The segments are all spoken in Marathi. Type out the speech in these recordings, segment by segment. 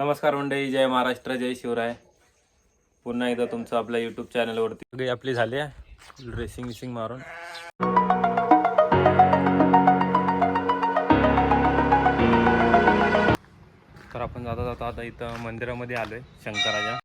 नमस्कार मंडळी जय महाराष्ट्र जय शिवराय. पुन्हा एकदा तुमचं आपल्या यूट्यूब चॅनलवरती सगळी आपली झाली आहे ड्रेसिंग विसिंग मारून. तर आपण जाता जाता आता इथं मंदिरामध्ये आलोय शंकराच्या.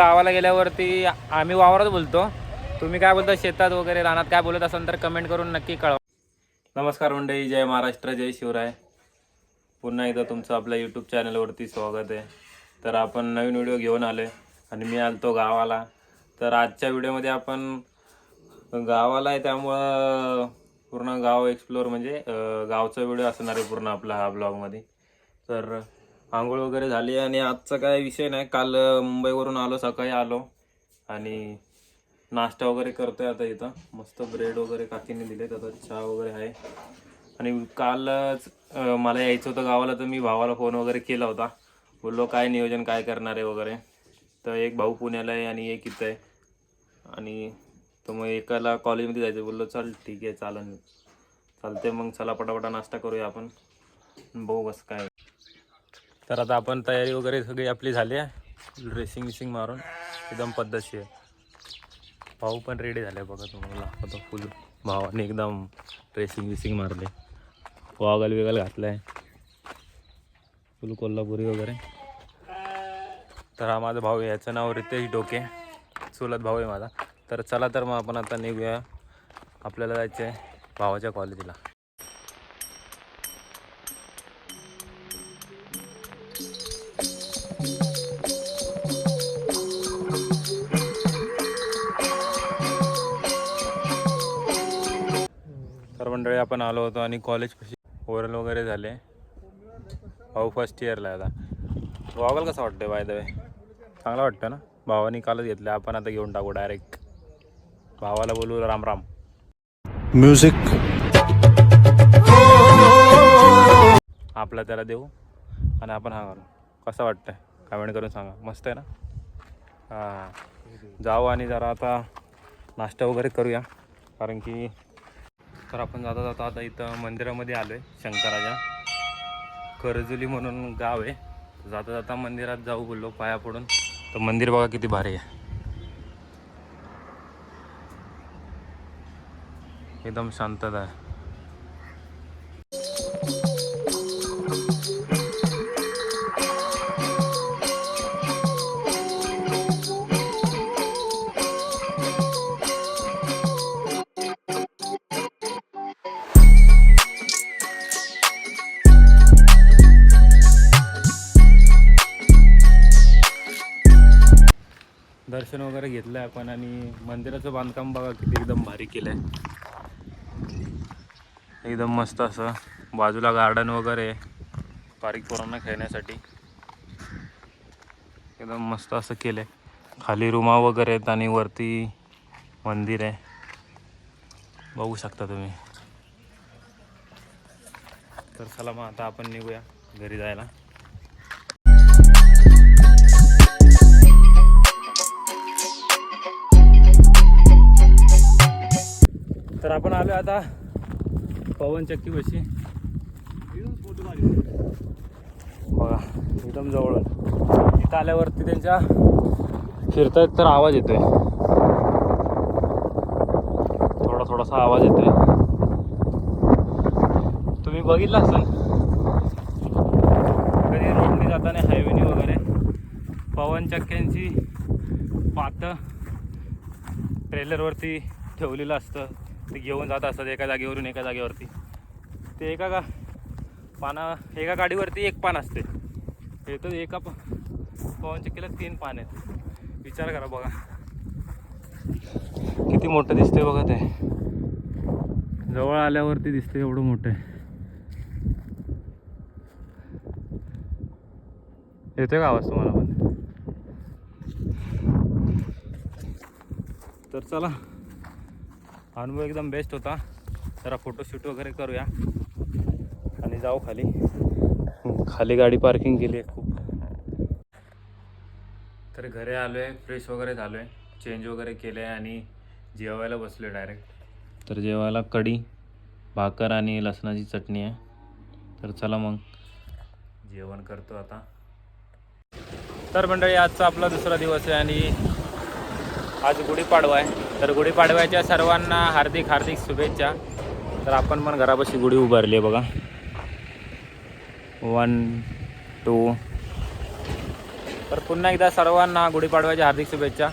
गावाला गेल्यावरती आम्ही वावरात बोलतो. तुम्ही काय बोलता? शेतात वगैरे रानात काय बोलत असाल तर कमेंट करून नक्की कळवा. नमस्कार मंडळी जय महाराष्ट्र जय शिवराय. पुन्हा एकदा तुमचं आपल्या यूट्यूब चॅनलवरती स्वागत आहे. तर आपण नवीन व्हिडिओ घेऊन आलो आहे आणि मी आलतो गावाला. तर आजच्या व्हिडिओमध्ये आपण गावाला आहे त्यामुळं पूर्ण गाव एक्सप्लोअर म्हणजे गावचा व्हिडिओ असणार आहे पूर्ण आपला हा ब्लॉगमध्ये तर आंघोळ वगैरे झाली आणि आजचा काय विषय नाही. काल मुंबईवरून आलो सकाळी आलो आणि नाश्ता वगैरे करतोय आता इथं. मस्त ब्रेड वगैरे काकीने दिलेत. आता चहा वगैरे आहे. आणि कालच मला यायचं होतं गावाला तर मी भावाला फोन वगैरे केला होता. बोललो काय नियोजन काय करणार आहे वगैरे? तर एक भाऊ पुण्याला आहे आणि एक इथं आहे. आणि तर मग एकाला कॉलेजमध्ये जायचं. बोललो चल ठीक आहे चालन. चालते मग चला पटापटा नाश्ता करूया आपण. बघू कसं काय तर आता आपण तयारी वगैरे सगळी आपली झाली आहे. ड्रेसिंग विसिंग मारून. एकदम पद्धतशीर भाऊ पण रेडी झाले बघा तुम्हाला. आता फुल भावाने एकदम ड्रेसिंग विसिंग मारले. वागल बिगल घातलाय. फुल कोल्हापुरी वगैरे. तर हा माझा भाऊ आहे. याचं नाव रितेश डोके. चुलत भाऊ आहे माझा. तर चला तर मग आपण आता निघूया. आपल्याला जायचं आहे भावाच्या कॉलेजला मंडळी आपण आलो होतो आणि कॉलेज कशी ओरल वगैरे झाले. भाऊ फर्स्ट इयरला आहे आता. भावाला कसं वाटतंय बाय द वे चांगलं वाटतं ना? भावानी कालच घेतलं आपण आता घेऊन टाकू डायरेक्ट भावाला बोलू राम राम. म्युझिक आपला त्याला देऊ आणि आपण हा करू. कसं वाटतंय? कमेंट करून सांगा. मस्त आहे ना? हां. जाऊ आणि जरा आता नाश्ता वगैरे करूया. कारण की तर आपण जाता जाता आता इथं मंदिरामध्ये आलो आहे शंकराच्या. करजुली म्हणून गाव आहे. जाता जाता मंदिरात जाऊ बोललो पाया पडून. तर मंदिर बघा किती भारी आहे. एकदम शांतता आहे. आहे आपण आणि मंदिराचं बांधकाम बघा किती एकदम भारी केलं आहे एकदम मस्त असं बाजूला गार्डन वगैरे आहे. बारीक पोरांना खेळण्यासाठी. एकदम मस्त असं केलं आहे खाली रुमा वगैरे आहेत आणि वरती मंदिर आहे. बघू शकता तुम्ही. तर चला मग आता आपण निघूया घरी जायला. तर आपण आलो आता पवन चक्की बशी. बघा एकदम जवळ. इथं आल्यावरती त्यांच्या फिरतायत तर आवाज येतोय. थोडा थोडासा आवाज येतोय. तुम्ही बघितलं असाल? कधी रोडने जाताना हायवेने वगैरे. पवन चक्क्यांची पातं ट्रेलरवरती ठेवलेलं असतं. ते घेऊन जात असतात एका जागेवरून एका जागेवरती. ते एका का पाना एका गाडीवरती एक पान असते. हे तर एका प पवन चक्कीला तीन पान आहेत. विचार करा बघा. किती मोठं दिसतंय बघा ते. जवळ आल्यावरती दिसते एवढं मोठं आहे. येतोय का आवाज तुम्हाला पण? तर चला. अनुभव एकदम बेस्ट होता. जरा फोटोशूट वगैरे करूया. आणि जाऊ खाली. खाली गाडी पार्किंग केली आहे खूप. तर घरी आलो आहे फ्रेश वगैरे झालो आहे चेंज वगैरे केलं आहे आणि जेवायला बसलो आहे डायरेक्ट तर जेवायला कढी भाकर आणि लसणाची चटणी आहे. तर चला मग. जेवण करतो आता. तर मंडळी आजचा आपला दुसरा दिवस आहे आणि आज गुढीपाडवा आहे. तर गुढीपाडव्याच्या सर्वांना हार्दिक हार्दिक शुभेच्छा. तर आपण पण घरापाशी गुढी उभारली आहे बघा. वन टू तर पुन्हा एकदा सर्वांना गुढीपाडव्याच्या हार्दिक शुभेच्छा.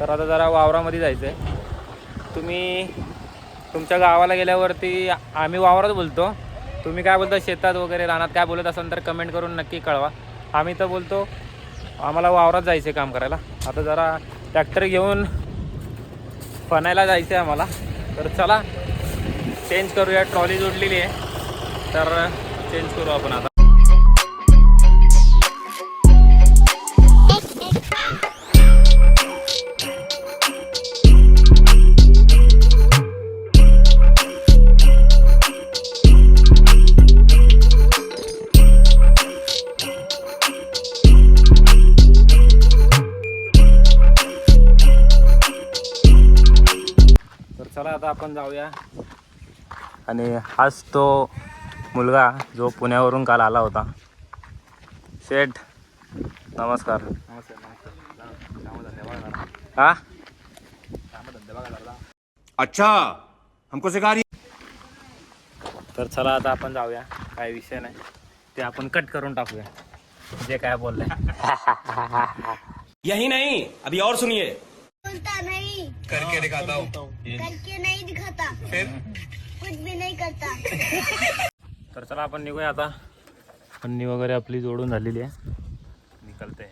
तर आता जरा वावरामध्ये जायचं आहे तुम्ही तुमच्या गावाला गेल्यावरती आम्ही वावरात बोलतो. तुम्ही काय बोलता? शेतात वगैरे रानात काय बोलत असाल तर कमेंट करून नक्की कळवा. आम्ही तर बोलतो आम्हाला वावरात जायचं आहे काम करायला. आता जरा ट्रॅक्टर घेऊन फनायला जायचं आहे आम्हाला. तर चला चेंज करूया. ट्रॉली जोडलेली आहे. तर चेंज करू आपण आता. चला आता आपण जाऊया. आणि हाच तो मुलगा जो पुण्यावरून काल आला होता. शेठ नमस्कार. हा? अच्छा हमको सिखा रही तर चला आता आपण जाऊया. काय विषय नाही. ते आपण कट करून टाकूया. जे काय बोललंय. यही नहीं अभी और सुनिए। बोलता नहीं। करके दिखाता हूँ। करके नहीं दिखाता। फिर? कुछ भी नहीं करता। तर चला आपण निघूया आता. पन्नी वगैरे आपली जोडून झालेली आहे. निकलते.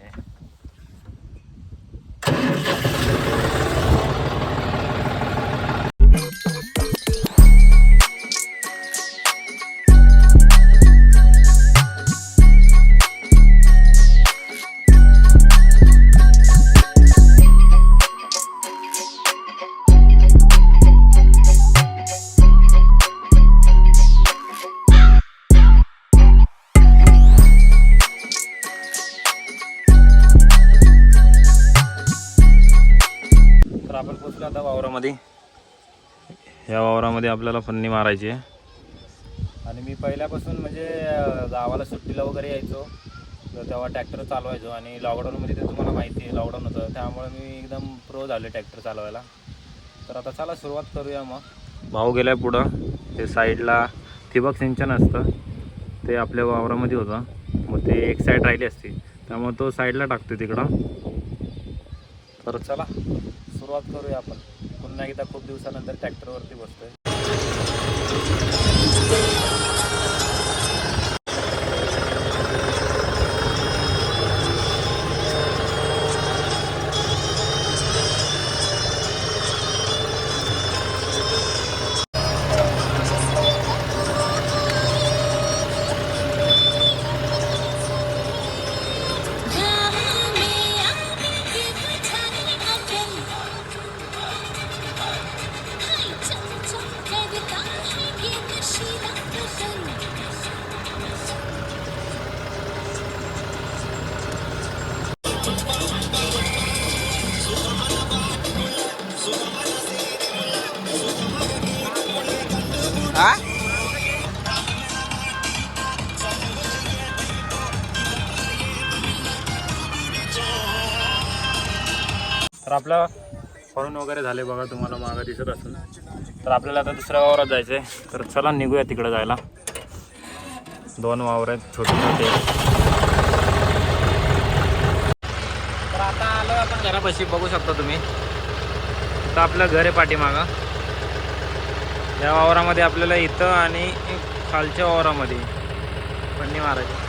आपण पोचलो आता वावरामध्ये. या वावरामध्ये आपल्याला फन्नी मारायची आहे. आणि मी पहिल्यापासून म्हणजे गावाला सुट्टीला वगैरे यायचो. तर तेव्हा ट्रॅक्टर चालवायचो आणि लॉकडाऊनमध्ये ते तुम्हाला माहिती आहे लॉकडाऊन होतं. त्यामुळे मी एकदम प्रो झालो ट्रॅक्टर चालवायला. तर आता चला सुरुवात करूया मग. भाऊ गेलाय पुढं. ते साईडला ठिबक सिंचन असतं. ते आपल्या वावरामध्ये होतं. मग ते एक साईड राहिली असते. त्यामुळे तो साईडला टाकतो तिकडं. तर चला. सुरुवात करूया आपण. पुन्हा एकदा खूप दिवसानंतर ट्रॅक्टरवरती बसतोय. आपलं फळून वगैरे झाले बघा तुम्हाला मागं दिसत असेल. तर आपल्याला आता दुसऱ्या वावरात जायचं आहे तर चला निघूया तिकडं जायला. दोन वावर आहेत छोटे छोटे तर आता आलो आपण घरापाशी बघू शकता तुम्ही. आता आपलं घर आहे पाठीमागा. या वावरामध्ये आपल्याला इथं आणि खालच्या वावरामध्ये पण मारायची.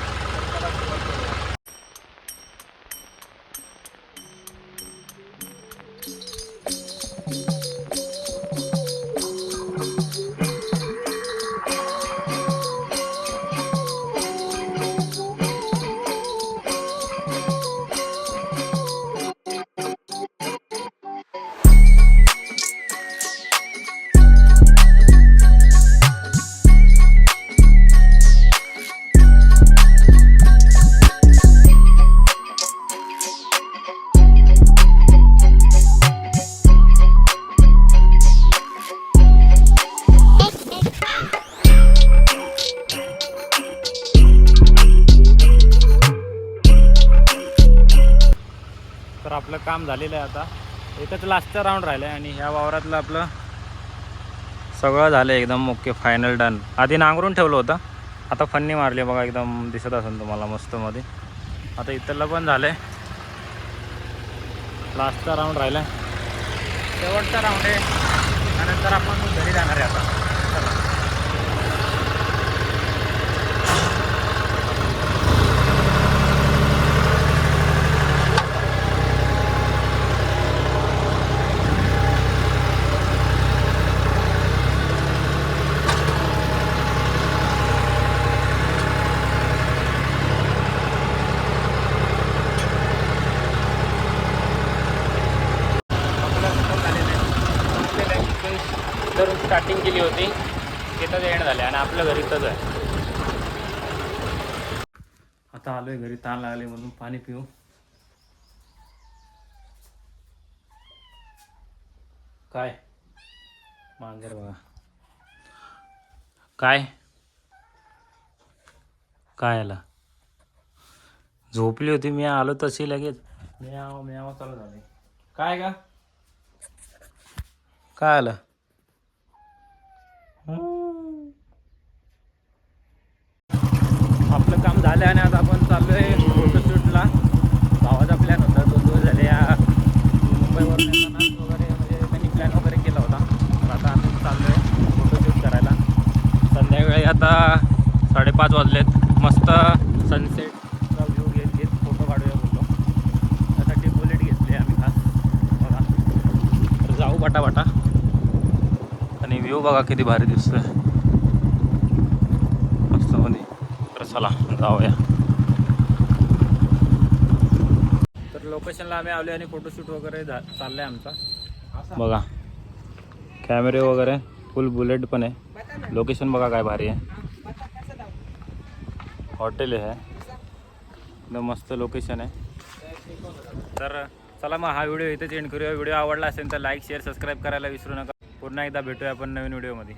तर आपलं काम झालेलं आहे आता. एकच लास्टचा राऊंड राहिला आहे आणि ह्या वावरातलं आपलं सगळं झालं एकदम ओके फायनल डन आधी नांगरून ठेवलं होतं. आता फन्नी मारली बघा एकदम दिसत असेल तुम्हाला मस्तमध्ये आता इथलं पण झालं आहे लास्टचा राऊंड राहिला आहे शेवटचा राऊंड आहे. त्यानंतर आपण घरी जाणार आहे आता चला तर स्टार्टिंग केली होती. तिथंच एंड झाले आणि आपलं घरी इथंच आहे. आता आलोय घरी ताण लागले म्हणून पाणी पिऊ. काय? मांजर बघा. काय? काय आला? झोपली होती मी आलो तशी लगेच. म्याव म्याव चालू झाले. काय का काय आलं आपलं काम झालं आणि आता आपण चाललोय फोटोशूटला. भावाचा प्लॅन होता दोन दिवस झाले या मुंबईवर वगैरे म्हणजे त्यांनी प्लॅन वगैरे केला होता. तर आता आम्ही चाललोय फोटोशूट करायला. संध्याकाळी आता साडेपाच वाजलेत. मस्त सनसेटचा व्ह्यू घेत घेत फोटो काढूया बोललो त्यासाठी बुलेट घेतली आम्ही खास. बघा. तर जाऊ बाटा आणि व्ह्यू बघा किती भारी दिसतोय मस्त मध्ये तर चला जाऊया. तर लोकेशनला आम्ही आलो आणि फोटोशूट वगैरे चाललंय आमचा. बघा कॅमेरे वगैरे फुल बुलेट पण आहे. लोकेशन बघा काय भारी आहे. हॉटेल आहे. एकदम मस्त लोकेशन आहे. तर चला मग हा व्हिडिओ इथेच एंड करूया. व्हिडिओ आवडला असेल तर लाईक शेअर सबस्क्राईब करायला विसरू नका. पुन्हा एकदा भेटूया आपण नवीन व्हिडिओमध्ये